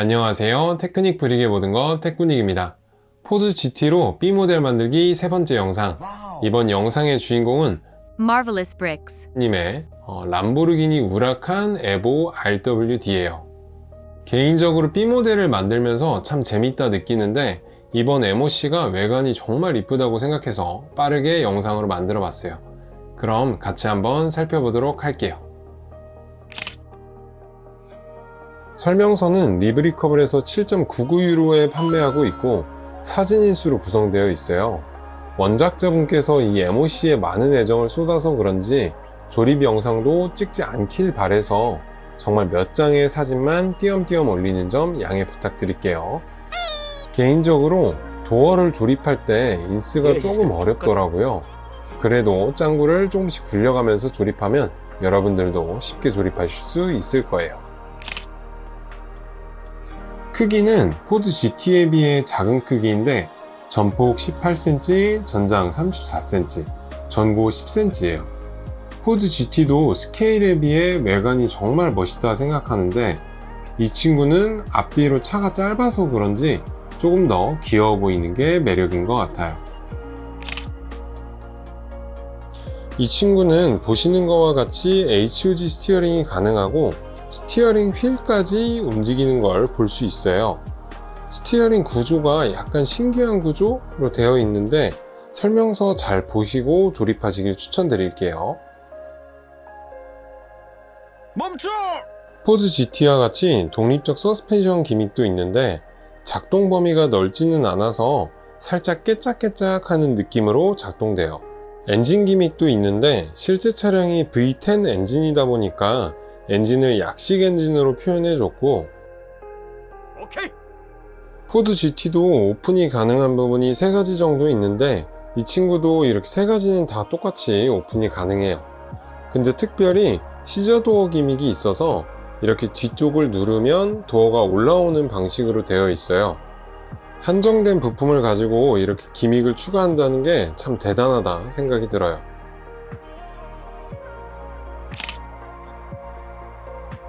안녕하세요. 테크닉 브릭의 모든 것 테크닉입니다. 포즈 GT로 B 모델 만들기 세 번째 영상. 이번 영상의 주인공은 Marvelous Bricks. 님의 어, 람보르기니 우라칸 에보 RWD예요. 개인적으로 B 모델을 만들면서 참 재밌다 느끼는데 이번 MOC가 외관이 정말 이쁘다고 생각해서 빠르게 영상으로 만들어 봤어요. 그럼 같이 한번 살펴보도록 할게요. 설명서는 리브리커블에서 7.99유로에 판매하고 있고 사진 인수로 구성되어 있어요. 원작자분께서 이 MOC에 많은 애정을 쏟아서 그런지 조립 영상도 찍지 않길 바래서 정말 몇 장의 사진만 띄엄띄엄 올리는 점 양해 부탁드릴게요. 개인적으로 도어를 조립할 때 인스가 조금 어렵더라고요. 그래도 짱구를 조금씩 굴려가면서 조립하면 여러분들도 쉽게 조립하실 수 있을 거예요. 크기는 포드 GT에 비해 작은 크기인데 전폭 18cm, 전장 34cm, 전고 10cm예요. 포드 GT도 스케일에 비해 외관이 정말 멋있다 생각하는데 이 친구는 앞뒤로 차가 짧아서 그런지 조금 더 귀여워 보이는 게 매력인 것 같아요. 이 친구는 보시는 것과 같이 HUG 스티어링이 가능하고 스티어링 휠까지 움직이는 걸 볼 수 있어요. 스티어링 구조가 약간 신기한 구조로 되어 있는데 설명서 잘 보시고 조립하시길 추천드릴게요. 멈춰! 포즈 GT와 같이 독립적 서스펜션 기믹도 있는데 작동 범위가 넓지는 않아서 살짝 깨짝깨짝 하는 느낌으로 작동돼요. 엔진 기믹도 있는데 실제 차량이 V10 엔진이다 보니까 엔진을 약식 엔진으로 표현해줬고! 포드 GT도 오픈이 가능한 부분이 세 가지 정도 있는데 이 친구도 이렇게 세 가지는 다 똑같이 오픈이 가능해요. 근데 특별히 시저 도어 기믹이 있어서 이렇게 뒤쪽을 누르면 도어가 올라오는 방식으로 되어 있어요. 한정된 부품을 가지고 이렇게 기믹을 추가한다는 게 참 대단하다 생각이 들어요.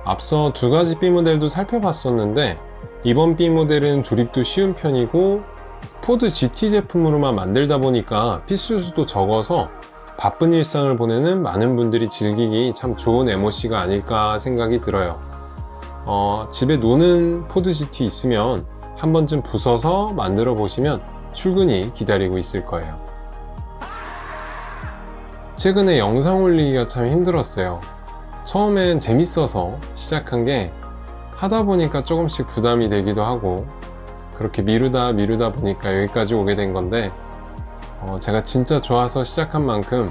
앞서 두 가지 B 모델도 살펴봤었는데 이번 B 모델은 조립도 쉬운 편이고 포드 GT 제품으로만 만들다 보니까 피수 수도 적어서 바쁜 일상을 보내는 많은 분들이 즐기기 참 좋은 MOC가 아닐까 생각이 들어요. 어, 집에 노는 포드 GT 있으면 한 번쯤 부숴서 만들어 보시면 출근이 기다리고 있을 거예요. 최근에 영상 올리기가 참 힘들었어요. 처음엔 재밌어서 시작한 게 하다 보니까 조금씩 부담이 되기도 하고 그렇게 미루다 미루다 보니까 여기까지 오게 된 건데 어, 제가 진짜 좋아서 시작한 만큼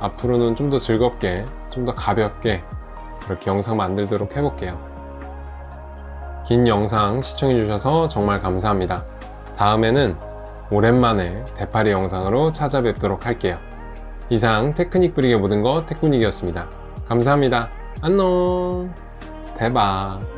앞으로는 좀 더 즐겁게 좀 더 가볍게 그렇게 영상 만들도록 해볼게요. 긴 영상 시청해주셔서 정말 감사합니다. 다음에는 오랜만에 대파리 영상으로 찾아뵙도록 할게요. 이상 테크닉 브릭의 모든 것 테크닉이었습니다. 감사합니다. 안녕. 대박.